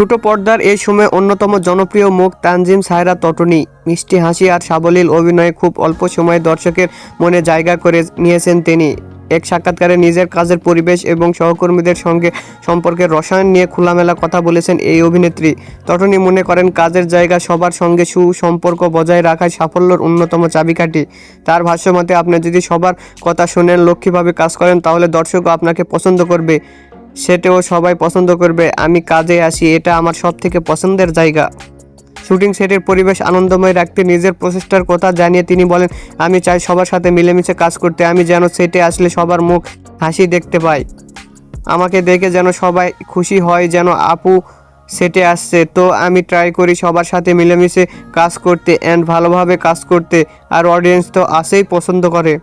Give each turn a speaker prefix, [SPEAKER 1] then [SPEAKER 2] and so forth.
[SPEAKER 1] ছোট পর্দার এই সময় অন্যতম জনপ্রিয় মুখ তানজিম সায়রা তটনি। মিষ্টি হাসি আর সাবলীল অভিনয়ে খুব অল্প সময়ে দর্শকের মনে জায়গা করে নিয়েছেন তিনি। এক সাক্ষাৎকারে নিজের কাজের পরিবেশ এবং সহকর্মীদের সঙ্গে সম্পর্কের রসায়ন নিয়ে খোলামেলা কথা বলেছেন এই অভিনেত্রী। তটনি মনে করেন, কাজের জায়গা সবার সঙ্গে সুসম্পর্ক বজায় রাখায় সাফল্যর অন্যতম চাবিকাঠি। তার ভাষ্যমতে, আপনি যদি সবার কথা শুনেন, লক্ষ্মীভাবে কাজ করেন, তাহলে দর্শকও আপনাকে পছন্দ করবে। সেটাও সবাই পছন্দ করবে। আমি কাজে আসি, এটা আমার সব থেকে পছন্দের জায়গা। শুটিং সেটের পরিবেশ আনন্দময় রাখতে নিজের প্রচেষ্টার কথা জানিয়ে তিনি বলেন, আমি চাই সবার সাথে মিলেমিশে কাজ করতে, আমি যেন সেটে আসলে সবার মুখ হাসি দেখতে পাই। আমাকে দেখে যেন সবাই খুশি হয়, যেন আপু সেটে আসছে। তো আমি ট্রাই করি সবার সাথে মিলেমিশে কাজ করতে অ্যান্ড ভালোভাবে কাজ করতে। আর অডিয়েন্স তো আসেই পছন্দ করে।